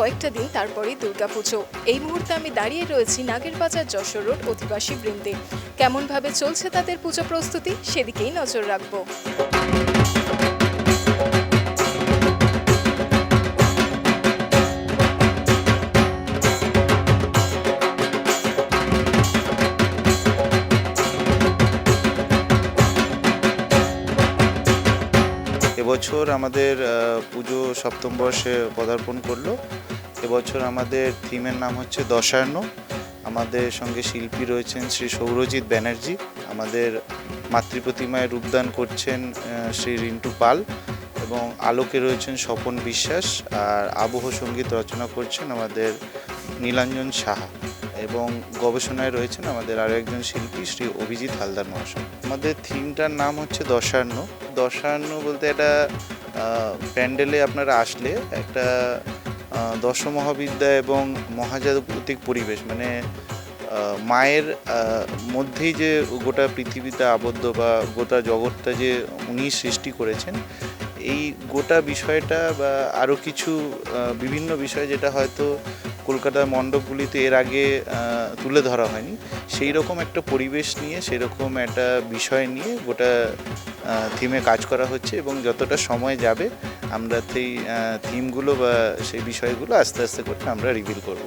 কয়েকটা দিন তারপরেই দুর্গাপুজো। এই মুহূর্তে আমি দাঁড়িয়ে রয়েছি নাগের বাজার যশোর রোড অধিবাসী বৃন্দে। কেমনভাবে চলছে তাদের পুজো প্রস্তুতি সেদিকেই নজর রাখব। এবছর আমাদের পুজো সপ্তম বর্ষে পদার্পণ করল। এবছর আমাদের থিমের নাম হচ্ছে দশায়ন আমাদের সঙ্গে শিল্পী রয়েছেন শ্রী সৌরজিৎ ব্যানার্জি। আমাদের মাতৃপ্রতিমায় রূপদান করছেন শ্রী রিন্টু পাল এবং আলোকে রয়েছেন স্বপন বিশ্বাস। আর আবহ সংগীত রচনা করছেন আমাদের নীলাঞ্জন সাহা। এবং গবেষণায় রয়েছেন আমাদের আরও একজন শিল্পী শ্রী অভিজিৎ হালদার মহাশয়। আমাদের থিমটার নাম হচ্ছে দশান্ন দশান্ন বলতে এটা প্যান্ডেলে আপনারা আসলে একটা আহ, দশমহাবিদ্যা এবং মহাজাগতিক পরিবেশ মানে মায়ের মধ্যেই যে গোটা পৃথিবীতে আবদ্ধ বা গোটা জগৎটা যে উনি সৃষ্টি করেছেন এই গোটা বিষয়টা বা আরও কিছু বিভিন্ন বিষয় যেটা হয়তো কলকাতার মণ্ডপগুলিতে এর আগে তুলে ধরা হয়নি। সেই রকম একটা পরিবেশ নিয়ে সেরকম একটা বিষয় নিয়ে গোটা থিমে কাজ করা হচ্ছে এবং যতটা সময় যাবে, আমরা সেই থিমগুলো বা সেই বিষয়গুলো আস্তে আস্তে করে আমরা রিভিল করব।